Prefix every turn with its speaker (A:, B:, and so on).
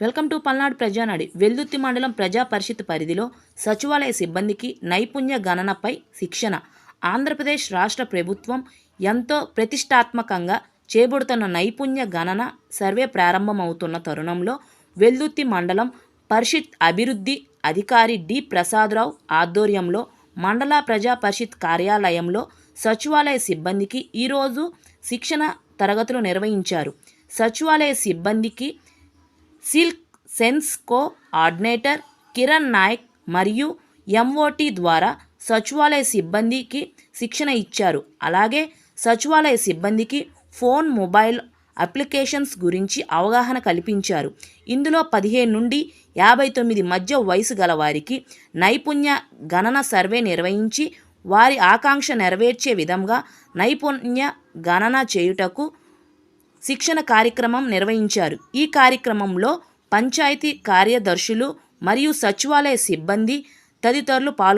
A: Welcome to Palnadu Prajanadi. Veldurthi మండలం ప్రజా పరిషత్ పరిధిలో సచివాలయ సిబ్బందికి నైపుణ్య గణనపై శిక్షణ. ఆంధ్రప్రదేశ్ రాష్ట్ర ప్రభుత్వం ఎంతో ప్రతిష్టాత్మకంగా చేపడుతున్న నైపుణ్య గణన సర్వే ప్రారంభమవుతున్న తరుణంలో వెల్దుర్తి మండలం పరిషత్ అభివృద్ధి అధికారి డి. ప్రసాదరావు ఆధ్వర్యంలో మండల ప్రజా పరిషత్ కార్యాలయంలో సచివాలయ సిబ్బందికి ఈరోజు శిక్షణ తరగతులు నిర్వహించారు. సచివాలయ సిబ్బందికి silk sense coordinator Kiran Nayak మరియు ఎంఓటీ ద్వారా సచివాలయ సిబ్బందికి శిక్షణ ఇచ్చారు. అలాగే సచివాలయ సిబ్బందికి ఫోన్ మొబైల్ అప్లికేషన్స్ గురించి అవగాహన కల్పించారు. ఇందులో పదిహేను నుండి యాభై తొమ్మిది మధ్య వయసు గల వారికి నైపుణ్య గణన సర్వే నిర్వహించి వారి ఆకాంక్ష నెరవేర్చే విధంగా నైపుణ్య గణన చేయుటకు శిక్షణ కార్యక్రమం నిర్వహించారు. ఈ కార్యక్రమంలో పంచాయతీ కార్యదర్శులు మరియు సచివాలయ సిబ్బంది తదితరులు పాల్గొన్నారు